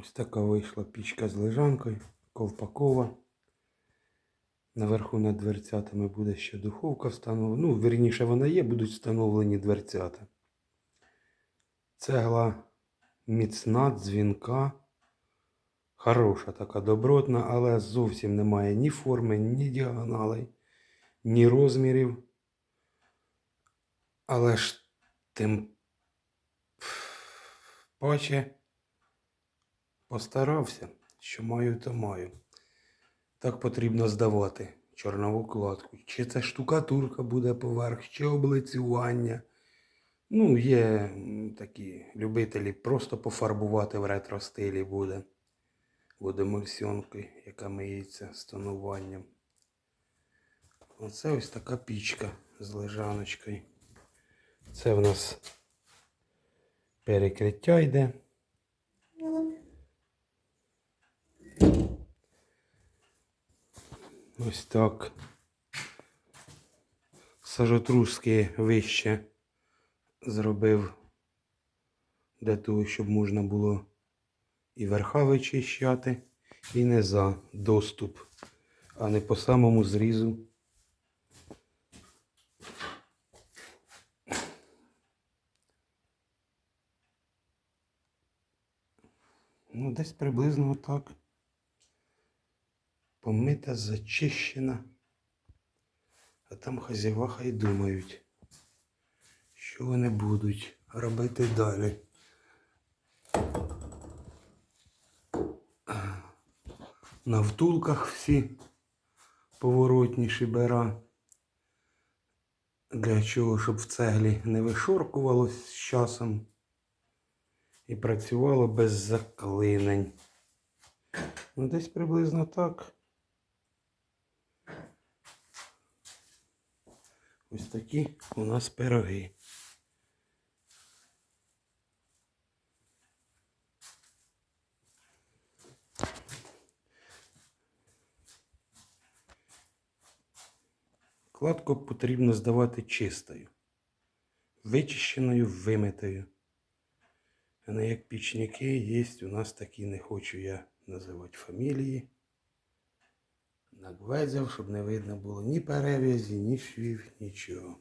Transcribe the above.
Ось така вийшла пічка з лежанкою, ковпакова. Наверху над дверцятами буде ще духовка встановлена. Ну, вірніше вона є, будуть встановлені дверцята. Цегла міцна, дзвінка. Хороша така добротна, але зовсім немає ні форми, ні діагоналей, ні розмірів. Але ж тим паче постарався, що маю, то маю. Так потрібно здавати чорнову кладку. Чи це штукатурка буде поверх, чи облицювання. Ну, є такі любителі просто пофарбувати в ретро стилі буде. Водомульсіонкою, яка миється з тонуванням. Оце ось така пічка з лежаночкою. Це в нас перекриття йде. Ось так. Сажотруски вище зробив для того, щоб можна було і верха вичищати, і не за доступ, а не по самому зрізу. Ну, десь приблизно отак. Помита, зачищена. А там хазява хай думають, що вони будуть робити далі. На втулках всі поворотні шибера. Для чого, щоб в цеглі не вишоркувалось з часом і працювало без заклинень. Ну, десь приблизно так. Ось такі у нас пироги. Кладку потрібно здавати чистою, вичищеною, вимитою. А не як пічники є у нас такі, не хочу я називати фамілії. Нагведзяв, щоб не видно було ні перев'язі, ні швів, нічого.